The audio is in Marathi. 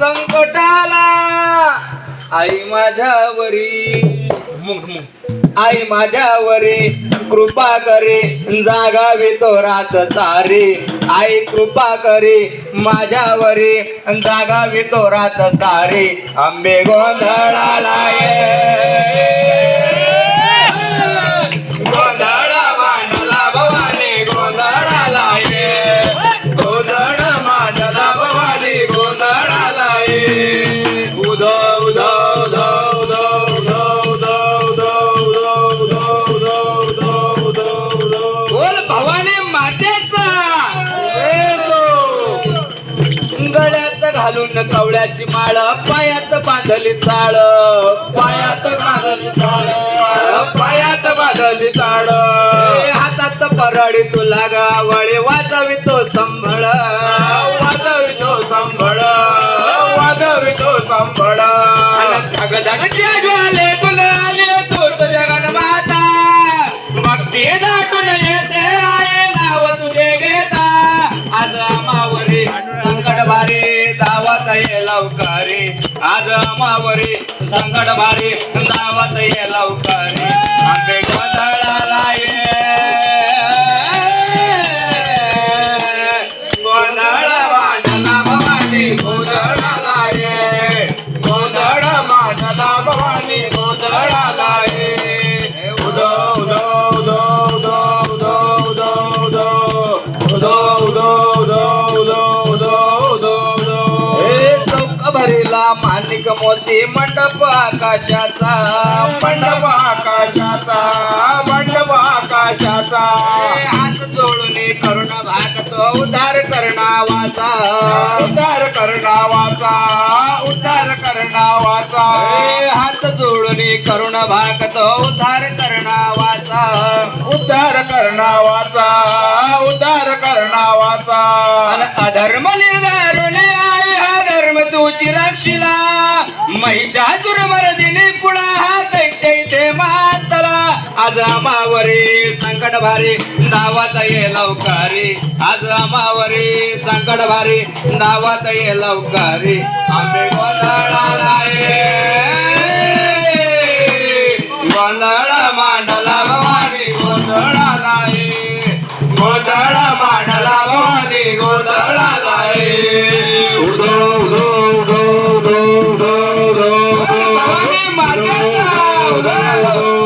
संकटाला आई माझ्यावरी. मुंग, मुंग. आई माझ्यावरी कृपा करे जागावे तो रात सारे. आई कृपा करे माझ्यावरी जागावे तो रात सारे. आंबे गोंधळाला गळ्यात घालून कवड्याची माळ पायात बांधली चाळ. पायात बांधली चाळ पायात बांधली ए, हातात परडी तुला गावळे वाजवितो संभळ. वाजवितो संभळ वाजवितो संभळ. धग धगच्या ज्वाले संकट भारी दावत ये लवकरी आंबे गोंधळाला ये गोंधळ वाटला भवानी गोंधळाला ये गोंधळ मांडला भवानी गोंधळाला ये उदो उदो उदो उदो उदो उदो उदो उदो उदो माणिक मोती मंडप आकाशाचा मंडप आकाशाचा मंडप आकाशाचा. हात जोडून करुण भागतो उद्धार करणावाचा. उद्धार करणावाचा उद्धार करणावाचा. हात जोडून करुण भागतो उद्धार करणावाचा. उद्धार करणावाचा. रुचिराक्षीला महिषासुरमर्दिनी पुढा हात इथे मातला. आज आमावरी संकट भारी नावात ये लवकारी. आज आमावरी संकट भारी नावात ये लवकारी. आम्ही गोंधळाला गोंधळ मांडला भवानी गोंधळाला गोंधळ मांडला भवानी गोंधळाला Hello.